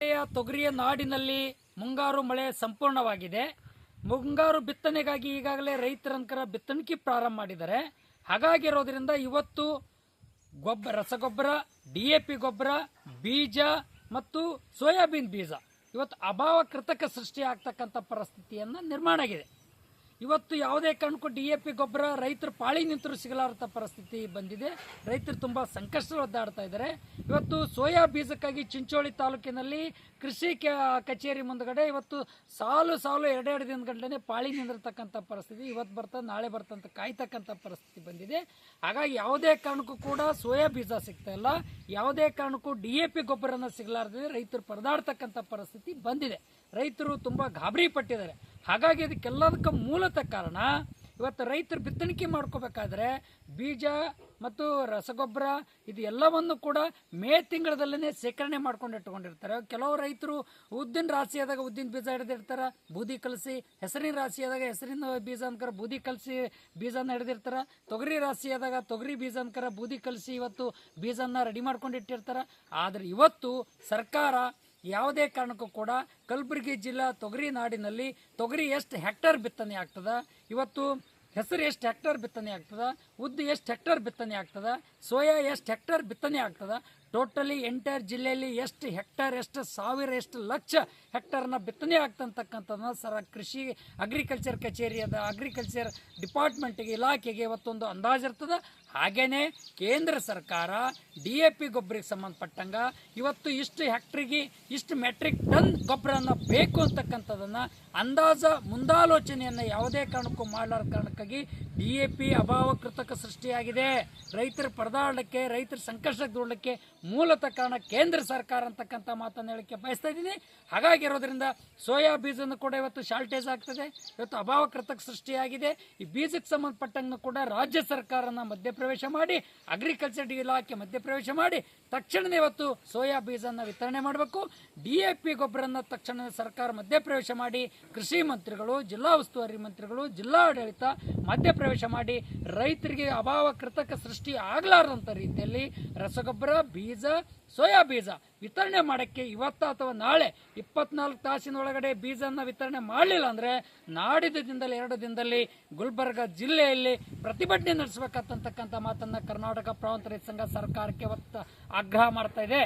ತೊಗರಿಯ ನಾಡಿನಲ್ಲಿ ಮುಂಗಾರು ಮಳೆ ಸಂಪೂರ್ಣವಾಗಿದೆ. ಮುಂಗಾರು ಬಿತ್ತನೆಗಾಗಿ ಈಗಾಗಲೇ ರೈತರಂಕರ ಬಿತ್ತಣಿಕೆ ಪ್ರಾರಂಭ ಮಾಡಿದ್ದಾರೆ. ಹಾಗಾಗಿರೋದ್ರಿಂದ ಇವತ್ತು ಗೊಬ್ಬರ, ರಸಗೊಬ್ಬರ, ಡಿ ಎ ಪಿ ಗೊಬ್ಬರ, ಬೀಜ ಮತ್ತು ಸೋಯಾಬೀನ್ ಬೀಜ. ಇವತ್ತು ಅಭಾವ ಕೃತಕ ಸೃಷ್ಟಿ ಆಗ್ತಕ್ಕಂಥ ಪರಿಸ್ಥಿತಿಯನ್ನು ನಿರ್ಮಾಣ ಆಗಿದೆ. ಇವತ್ತು ಯಾವುದೇ ಕಾರಣಕ್ಕೂ ಡಿ ಎ ಪಿ ಗೊಬ್ಬರ ರೈತರು ಪಾಳಿ ನಿಂತರೂ ಸಿಗಲಾರದ ಪರಿಸ್ಥಿತಿ ಬಂದಿದೆ. ರೈತರು ತುಂಬ ಸಂಕಷ್ಟ ಒದ್ದಾಡ್ತಾ ಇದ್ದಾರೆ. ಇವತ್ತು ಸೋಯಾ ಬೀಜಕ್ಕಾಗಿ ಚಿಂಚೋಳಿ ತಾಲೂಕಿನಲ್ಲಿ ಕೃಷಿ ಕಚೇರಿ ಮುಂದ್ಗಡೆ ಇವತ್ತು ಸಾಲು ಸಾಲು ಎರಡೆರಡು ದಿನ ಪಾಳಿ ನಿಂದಿರತಕ್ಕಂಥ ಪರಿಸ್ಥಿತಿ ಇವತ್ತು ಬರ್ತಾ ನಾಳೆ ಬರ್ತಂತ ಕಾಯ್ತಕ್ಕಂಥ ಪರಿಸ್ಥಿತಿ ಬಂದಿದೆ. ಹಾಗಾಗಿ ಯಾವುದೇ ಕಾರಣಕ್ಕೂ ಕೂಡ ಸೋಯಾ ಬೀಜ ಸಿಗ್ತಾ ಇಲ್ಲ. ಯಾವುದೇ ಕಾರಣಕ್ಕೂ ಡಿ ಎ ಪಿ ಗೊಬ್ಬರನ ಸಿಗಲಾರದೆ ರೈತರು ಪರದಾಡ್ತಕ್ಕಂಥ ಪರಿಸ್ಥಿತಿ ಬಂದಿದೆ. ರೈತರು ತುಂಬ ಗಾಬರಿ ಪಟ್ಟಿದ್ದಾರೆ. ಹಾಗಾಗಿ ಇದಕ್ಕೆಲ್ಲದಕ್ಕೆ ಮೂಲತಃ ಕಾರಣ ಇವತ್ತು ರೈತರು ಬಿತ್ತಣಿಕೆ ಮಾಡ್ಕೋಬೇಕಾದ್ರೆ ಬೀಜ ಮತ್ತು ರಸಗೊಬ್ಬರ ಇದು ಎಲ್ಲವನ್ನು ಕೂಡ ಮೇ ತಿಂಗಳದಲ್ಲೇ ಶೇಖರಣೆ ಮಾಡ್ಕೊಂಡು ಇಟ್ಕೊಂಡಿರ್ತಾರೆ ಕೆಲವು ರೈತರು ಉದ್ದಿನ ಆದಾಗ ಉದ್ದಿನ ಬೀಜ ಹಿಡಿದಿರ್ತಾರೆ, ಬೂದಿ ಕಲಸಿ ಹೆಸರಿನ ರಾಶಿ ಆದಾಗ ಹೆಸರಿನ ಬೀಜ ಅನ್ಕರ ಬೂದಿ ಕಲಸಿ ಬೀಜನ ಹಿಡಿದಿರ್ತಾರೆ, ತೊಗರಿ ರಾಶಿ ಆದಾಗ ತೊಗರಿ ಬೀಜ ಅನ್ಕರ ಬೂದಿ ಕಲಸಿ ಇವತ್ತು ಬೀಜನ ರೆಡಿ ಮಾಡ್ಕೊಂಡು ಇಟ್ಟಿರ್ತಾರೆ. ಆದರೆ ಇವತ್ತು ಸರ್ಕಾರ ಯಾವುದೇ ಕಾರಣಕ್ಕೂ ಕೂಡ ಕಲಬುರಗಿ ಜಿಲ್ಲಾ ತೊಗರಿ ನಾಡಿನಲ್ಲಿ ತೊಗರಿ ಎಷ್ಟು ಹೆಕ್ಟರ್ ಬಿತ್ತನೆ ಆಗ್ತದೆ? ಇವತ್ತು ಹೆಸರು ಎಷ್ಟು ಹೆಕ್ಟರ್ ಬಿತ್ತನೆ ಆಗ್ತದ, ಉದ್ದು ಎಷ್ಟು ಹೆಕ್ಟರ್ ಬಿತ್ತನೆ ಆಗ್ತದ, ಸೋಯಾ ಎಷ್ಟು ಹೆಕ್ಟರ್ ಬಿತ್ತನೆ ಆಗ್ತದ, ಟೋಟಲಿ ಎಂಟೈರ್ ಜಿಲ್ಲೆಯಲ್ಲಿ ಎಷ್ಟು ಹೆಕ್ಟರ್, ಎಷ್ಟು ಸಾವಿರ, ಎಷ್ಟು ಲಕ್ಷ ಹೆಕ್ಟರ್ನ ಬಿತ್ತನೆ ಆಗ್ತಂತಕ್ಕಂಥದ್ದನ್ನ ಸರ ಕೃಷಿ ಅಗ್ರಿಕಲ್ಚರ್ ಕಚೇರಿ ಅದ ಅಗ್ರಿಕಲ್ಚರ್ ಡಿಪಾರ್ಟ್ಮೆಂಟ್ಗೆ, ಇಲಾಖೆಗೆ ಇವತ್ತೊಂದು ಅಂದಾಜು ಇರ್ತದ. ಹಾಗೇನೇ ಕೇಂದ್ರ ಸರ್ಕಾರ, ಡಿ ಎ ಪಿ ಗೊಬ್ಬರಕ್ಕೆ ಸಂಬಂಧಪಟ್ಟಂಗ ಇವತ್ತು ಇಷ್ಟು ಹೆಕ್ಟ್ರಿಗೆ ಇಷ್ಟು ಮೆಟ್ರಿಕ್ ಟನ್ ಗೊಬ್ಬರನ ಬೇಕು ಅಂತಕ್ಕಂಥದ್ದನ್ನು ಅಂದಾಜ ಮುಂದಾಲೋಚನೆಯನ್ನು ಯಾವುದೇ ಕಾರಣಕ್ಕೂ ಮಾಡಲಾರ ಕಾರಣಕ್ಕಾಗಿ ಡಿ ಎ ಪಿ ಅಭಾವ ಕೃತಕ ಸೃಷ್ಟಿಯಾಗಿದೆ. ರೈತರ ಪರದಾಡಕ್ಕೆ ರೈತರ ಸಂಕಷ್ಟಕ್ಕೆ ದೂಡಲಿಕ್ಕೆ ಮೂಲತಃ ಕಾರಣ ಕೇಂದ್ರ ಸರ್ಕಾರ ಅಂತಕ್ಕಂಥ ಮಾತನ್ನು ಹೇಳಕ್ಕೆ ಬಯಸ್ತಾ ಇದ್ದೀನಿ. ಹಾಗಾಗಿರೋದ್ರಿಂದ ಸೋಯಾ ಬೀಜನೂ ಕೂಡ ಇವತ್ತು ಶಾರ್ಟೇಜ್ ಆಗ್ತದೆ. ಇವತ್ತು ಅಭಾವ ಕೃತಕ ಸೃಷ್ಟಿಯಾಗಿದೆ. ಈ ಬೀಜಕ್ಕೆ ಸಂಬಂಧಪಟ್ಟಂಗೂ ಕೂಡ ರಾಜ್ಯ ಸರ್ಕಾರನ ಮಧ್ಯಪ್ರವೇಶ ಮಾಡಿ ಅಗ್ರಿಕಲ್ಚರ್ ಇಲಾಖೆ ಮಧ್ಯಪ್ರವೇಶ ಮಾಡಿ ತಕ್ಷಣವೇ ಇವತ್ತು ಸೋಯಾ ಬೀಜನ ವಿತರಣೆ ಮಾಡಬೇಕು. ಡಿ ಎ ಪಿ ಗೊಬ್ಬರನ ತಕ್ಷಣ ಸರ್ಕಾರ ಮಧ್ಯಪ್ರವೇಶ ಮಾಡಿ, ಕೃಷಿ ಮಂತ್ರಿಗಳು, ಜಿಲ್ಲಾ ಉಸ್ತುವಾರಿ ಮಂತ್ರಿಗಳು, ಜಿಲ್ಲಾಡಳಿತ ಮಧ್ಯಪ್ರವೇಶ ಮಾಡಿ ರೈತರಿಗೆ ಅಭಾವ ಕೃತಕ ಸೃಷ್ಟಿ ಆಗಲಾರದಂಥ ರೀತಿಯಲ್ಲಿ ರಸಗೊಬ್ಬರ, ಬೀಜ ಸೋಯಾ ಬೀಜ ವಿತರಣೆ ಮಾಡೋಕ್ಕೆ ಇವತ್ತ ಅಥವಾ ನಾಳೆ ಇಪ್ಪತ್ನಾಲ್ಕು ತಾಸಿನ ಒಳಗಡೆ ಬೀಜನ ವಿತರಣೆ ಮಾಡಲಿಲ್ಲ ಅಂದರೆ ನಾಡಿದ ದಿನದಲ್ಲಿ, ಎರಡು ದಿನದಲ್ಲಿ ಗುಲ್ಬರ್ಗ ಜಿಲ್ಲೆಯಲ್ಲಿ ಪ್ರತಿಭಟನೆ ನಡೆಸಬೇಕಂತಕ್ಕಂಥ ಮಾತನ್ನು ಕರ್ನಾಟಕ ಪ್ರಾಂತ ರೈತ ಸಂಘ ಸರ್ಕಾರಕ್ಕೆ ಒತ್ತ ಆಗ್ರಹ ಮಾಡ್ತಾ ಇದೆ.